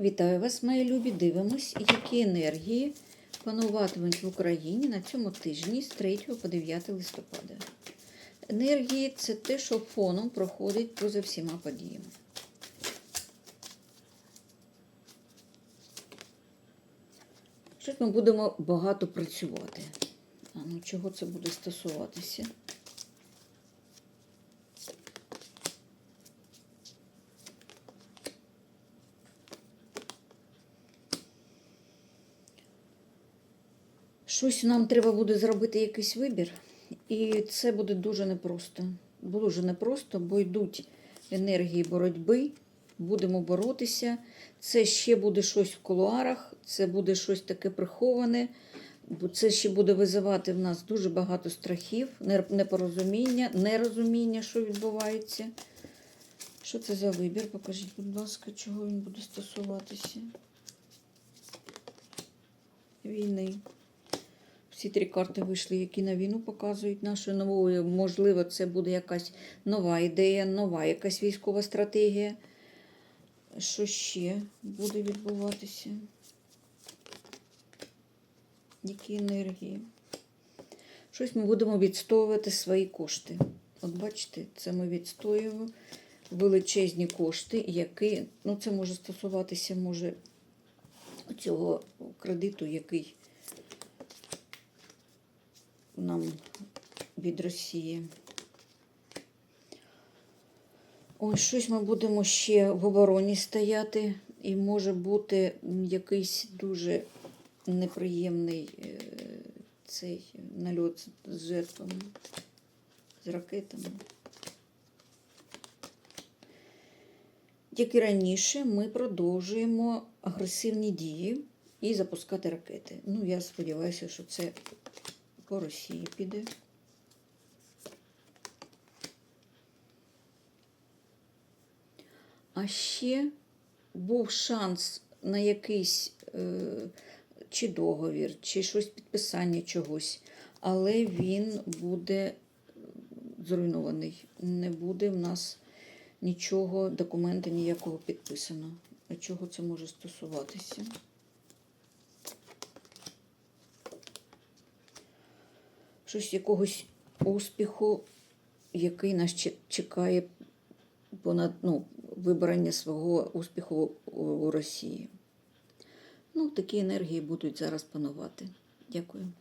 Вітаю вас, мої любі. Дивимось, які енергії пануватимуть в Україні на цьому тижні з 3 по 9 листопада. Енергії це те, що фоном проходить поза всіма подіями. Щось ми будемо багато працювати. А ну чого це буде стосуватися? Щось нам треба буде зробити якийсь вибір, і це буде дуже непросто. Дуже непросто, бо йдуть енергії боротьби, будемо боротися. Це ще буде щось в кулуарах, це буде щось таке приховане, бо це ще буде визивати в нас дуже багато страхів, непорозуміння, нерозуміння, що відбувається. Що це за вибір? Покажіть, будь ласка, чого він буде стосуватися. Війни. Всі три карти вийшли, які на війну показують нашу нову. Можливо, це буде якась нова ідея, нова якась військова стратегія. Що ще буде відбуватися? Які енергії? Щось ми будемо відстоювати свої кошти. От бачите, це ми відстоюємо величезні кошти, які, ну це може стосуватися, може, цього кредиту, який нам від Росії. Ось щось ми будемо ще в обороні стояти, і може бути якийсь дуже неприємний е, цей нальот з жертвами, з ракетами. Як і раніше, ми продовжуємо агресивні дії і запускати ракети. Ну, я сподіваюся, що це по Росії піде. А ще був шанс на якийсь е, чи договір, чи щось підписання чогось, але він буде зруйнований. Не буде в нас нічого, документа ніякого підписано. А чого це може стосуватися? Щось якогось успіху, який нас чекає понад ну, вибрання свого успіху у- Росії. Ну, такі енергії будуть зараз панувати. Дякую.